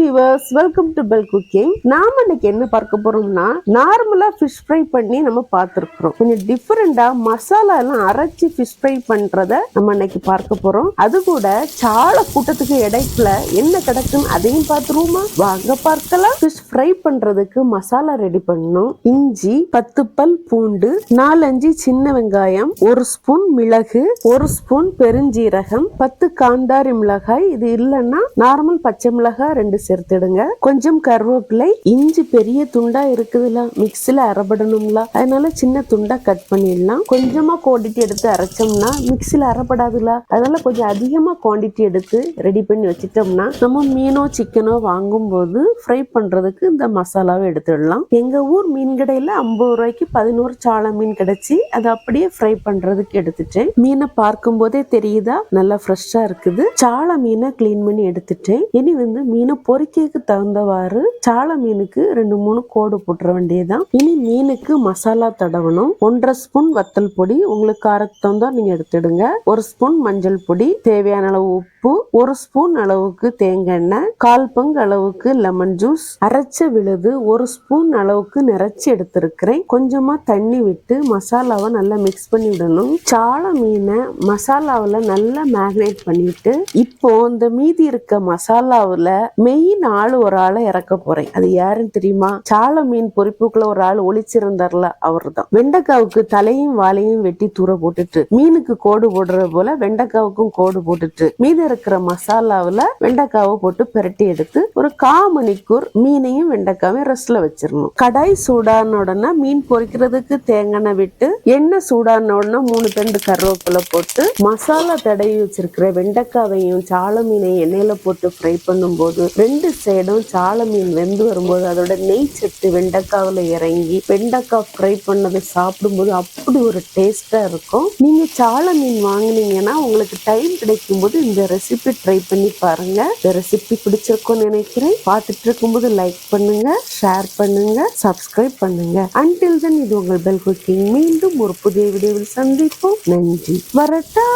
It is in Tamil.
Viewers welcome to bell cooking நாம இன்னைக்கு என்ன பார்க்க போறோம்னா நார்மலா ஃபிஷ் ஃப்ரை பண்ணி நம்ம பார்த்துருக்குறோம். கொஞ்சம் டிஃப்ரெண்டா மசாலா எல்லாம் அரைச்சி ஃபிஷ் ஃப்ரை பண்றத நம்ம இன்னைக்கு பார்க்க போறோம். அது கூட சால கூட்டத்துக்கு இடைக்குல என்ன கிடக்குன்னு அதையும் பார்த்துருவோமா? வாங்க பார்க்கலாம். ஃபிஷ் ஃப்ரை பண்றதுக்கு மசாலா ரெடி பண்ணணும் இஞ்சி பத்து பல் பூண்டு நாலஞ்சு சின்ன வெங்காயம் ஒரு ஸ்பூன் மிளகு ஒரு ஸ்பூன் பெருஞ்சீரகம் பத்து காந்தாரி மிளகாய். இது இல்லைன்னா நார்மல் பச்சை மிளகாய் ரெண்டு சேர்த்துடுங்க. கொஞ்சம் கருவேப்பிலை இஞ்சி பெரிய துண்டா இருக்குதுல மிக்சில அரைபடணும்ல. அதனால சின்ன துண்டா கட் பண்ணிடலாம். கொஞ்சமா குவாண்டிட்டி எடுத்து அரைச்சோம்னா மிக்சில அரைப்படாதுல. அதனால கொஞ்சம் அதிகமா குவாண்டிட்டி எடுத்து ரெடி பண்ணி வச்சிட்டோம்னா நம்ம மீனோ சிக்கனோ வாங்கும் போது ஃப்ரை பண்றதுக்கு இந்த மசாலாவை எடுத்துடலாம். எங்க ஊர் மீன் கடையில ஐம்பது ரூபாய்க்கு பதினோரு சாள மீன் கிடைச்சி அதை அப்படியே ஃப்ரை பண்றதுக்கு எடுத்துட்டேன். மீனை பார்க்கும் போதே தெரியுதா? நல்லா ஃப்ரெஷ்ஷா இருக்குது. சாலை மீனை க்ளீன் பண்ணி எடுத்துட்டேன். இனி வந்து மீனை பொரிக்கைக்கு தகுந்தவாறு சால மீனுக்கு ரெண்டு மூணு கோடு போட்டுற வேண்டியதுதான். இனி மீனுக்கு மசாலா தடவணும். ஒன்றரை ஸ்பூன் வத்தல் பொடி. உங்களுக்கு காரத்துக்கு தகுந்தா நீங்க எடுத்துடுங்க. ஒரு ஸ்பூன் மஞ்சள் பொடி. தேவையான அளவு உப்பு உப்பு ஒரு ஸ்பூன் அளவுக்கு தேங்காய் எண்ணெய் கால் பங்கு அளவுக்கு லெமன் ஜூஸ் அரைச்ச விழுது ஒரு ஸ்பூன் அளவுக்கு நிறைச்சி எடுத்திருக்கிறேன். கொஞ்சமா தண்ணி விட்டு மசாலாவை நல்லா மிக்ஸ் பண்ணி விடணும். சாள மீனை மசாலாவில் நல்லா மேக்னேட் பண்ணிட்டு இப்போ இந்த மீதி இருக்க மசாலாவில் மெயின் ஆள் ஒரு ஆளை இறக்க போறேன். அது யாருன்னு தெரியுமா? சால மீன் பொறிப்புக்குள்ள ஒரு ஆள் ஒளிச்சிருந்தார்ல அவர் தான் வெண்டைக்காவுக்கு தலையும் வாலையும் வெட்டி தூர போட்டுட்டு மீனுக்கு கோடு போடுறது போல வெண்டைக்காவுக்கும் கோடு போட்டுட்டு மீதி இருக்கிற மசாலாவில் வெண்டைக்காவை போட்டு பிரட்டி எடுத்து ஒரு கா மணிக்கூர் மீனையும் வெண்டைக்காவையும் ரெஸ்ட்ல வச்சிடணும். கடாய் சூடான உடனே மீன் பொறிக்கிறதுக்கு தேங்காய் விட்டு எண்ணெய் சூடான உடனே மூணு தண்டு கருவேப்பிலை போட்டு மசாலா தடவி வச்சிருக்கிற வெண்டைக்காவையும் சால மீனையும் எண்ணெயில போட்டு ஃப்ரை பண்ணும்போது ரெண்டு சைடும் சால மீன் வெந்து வரும்போது அதோட நெய் சத்து வெண்டைக்காவில் இறங்கி வெண்டைக்காய் ஃப்ரை பண்ணதை சாப்பிடும்போது அப்படி ஒரு டேஸ்டா இருக்கும். நீங்க சால மீன் வாங்குனீங்கன்னா உங்களுக்கு டைம் கிடைக்கும் போது இந்த ரெசிபி ட்ரை பண்ணி பாருங்க. இந்த ரெசிபி பிடிச்சிருக்கும்னு நினைக்கிறேன். பார்த்துட்டு இருக்கும்போது லைக் பண்ணுங்க ஷேர் பண்ணுங்க சப்ஸ்கிரைப் பண்ணுங்க. அன்டில் தென் இது உங்கள் பெல் குக்கிங் மீண்டும் ஒரு புதிய வீடியோவில் சந்திப்போம். நன்றி வரட்டா